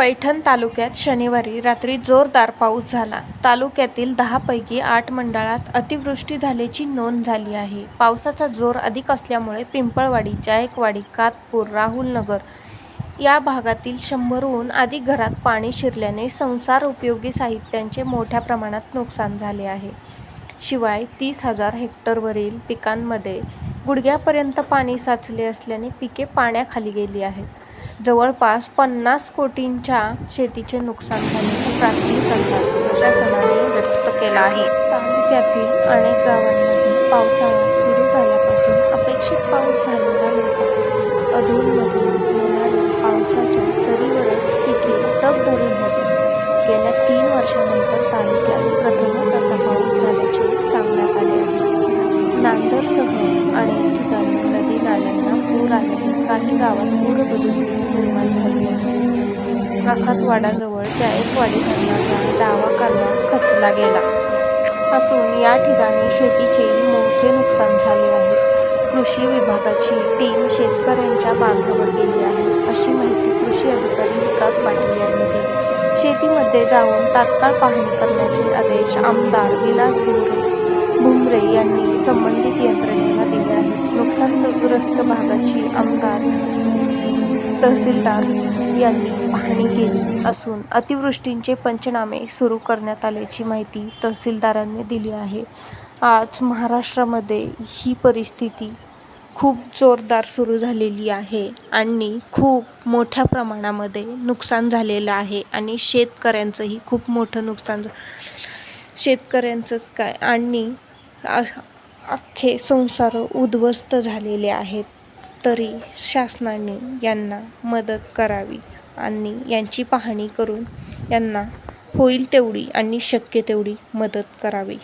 पैठण तालुक्यात शनिवारी रात्री जोरदार पाऊस झाला. तालुक्यातील दहापैकी आठ मंडळात अतिवृष्टी झाल्याची नोंद झाली आहे. पावसाचा जोर अधिक असल्यामुळे पिंपळवाडी, जायकवाडी, कातपूर, राहुलनगर या भागातील शंभरहून अधिक घरात पाणी शिरल्याने संसार उपयोगी साहित्यांचे मोठ्या प्रमाणात नुकसान झाले आहे. शिवाय तीस हजार हेक्टरवरील पिकांमध्ये गुडघ्यापर्यंत पाणी साचले असल्याने पिके पाण्याखाली गेली आहेत. जवळपास पन्नास कोटींच्या शेतीचे नुकसान झाल्याचा प्राथमिक अंदाज प्रशासनाने व्यक्त केला आहे. तालुक्यातील अनेक गावांमध्ये पावसाळा सुरू झाल्यापासून अपेक्षित पाऊस झालेला नव्हता. अधूनमधून येणाऱ्या पावसाच्या सरीवरच पिके तग धरून होती. गेल्या तीन वर्षानंतर तालुक्यात प्रथमच असा पाऊस झाल्याचे सांगण्यात आले आहे. नांदरसह अनेक ठिकाणी नदी-नाल्यांना काही गावात पूरपरिस्थिती निर्माण झाली आहे. आखातवाडाजवळ एकवाडी धरणाचा डावा कालवा खचला गेला असून या ठिकाणी शेतीचे मोठे नुकसान झाले आहे. कृषी विभागाची टीम शेतकऱ्यांच्या बांधावर गेली आहे, अशी माहिती कृषी अधिकारी विकास पाटील यांनी दिली. शेतीमध्ये जाऊन तात्काळ पाहणी करण्याचे आदेश आमदार विलास भुमरे यांनी संबंधित यंत्र आहेत. भागाची आमदार, तहसीलदार यांनी पाहणी केली असून अतिवृष्टीचे पंचनामे सुरू करण्यात आल्याची माहिती तहसीलदारांनी दिली आहे. आज महाराष्ट्रामध्ये ही परिस्थिती खूप जोरदार सुरू झालेली आहे आणि खूप मोठ्या प्रमाणामध्ये नुकसान झालेलं आहे आणि शेतकऱ्यांचंही खूप मोठं नुकसान झालेलं शेतकऱ्यांचंच काय आणि अख्खे संसार उद्ध्वस्त झालेले आहेत. तरी शासनाने यांना मदत करावी आणि यांची पाहणी करून यांना होईल तेवढी आणि शक्य तेवढी मदत करावी.